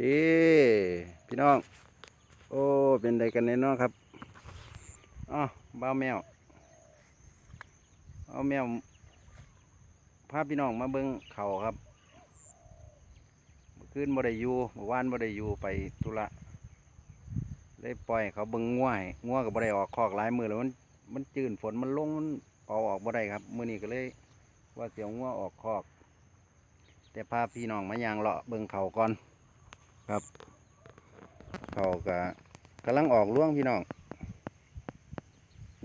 ดี พี่น้อง โอ้ เป็นใดกันแน่นอนครับอ๋อบ้าแมว เอาแมวพาพี่น้องมาเบิ้งเขาครับเมื่อคืนบ่ได้อยู่เมื่อวานบ่ได้อยู่ไปธุระเลยปล่อยเขาเบิ้งง่วให้ง่วกับบ่ได้ออกคอกหลายมือแล้วมันมันจืนฝนมันลงมันเอาออกบ่ได้ครับมือนี้ก็เลยว่าเสียวง่วออกคอก แต่พาพี่น้องมายางเลาะเบิ่งเขาก่อน ครับเขาก็กำลังออกล่วงพี่น้อง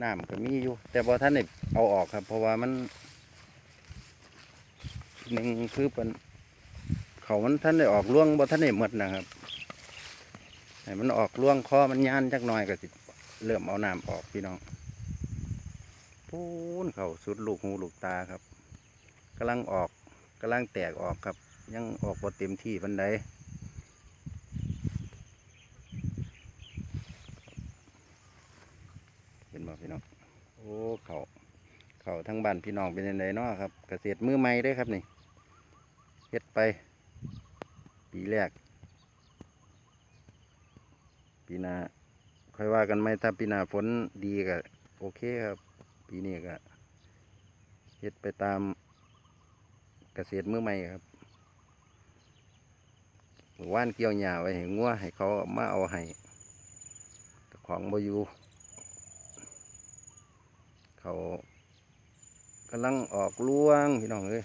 น้ำก็มีอยู่ แต่พอท่านได้เอาออกครับ เพราะว่ามันหนึ่งคือเป็นเขามันท่านได้ออกล่วงบ่ท่านได้หมดนะครับให้มันออกล่วงคอมันย่านจักหน่อยก็สิเริ่มเอาน้ำออกพี่น้องปูนเขาสุดลูกหูลูกตาครับกำลังออกกำลังแตกออกครับ ยังออกบ่เต็มที่ปันใด เห็น บ่พี่น้องโอ้เขาเขาทั้งบ้านพี่น้องเป็นยังไงเนาะครับ เกษตรมือใหม่เด้ครับนี่เฮ็ดไป ปีแรก ปีหน้าค่อยว่ากันไหมถ้าปีหน้าฝนดีก็โอเคครับ ปีนี้ก็เฮ็ดไปตามเกษตรมือใหม่ครับหมู่านเกี่ยวหญ้าไว้ให้งัวให้เขามาเอาให้ของบ่อยู่ เขากำลังออกล่วงพี่น้องเลย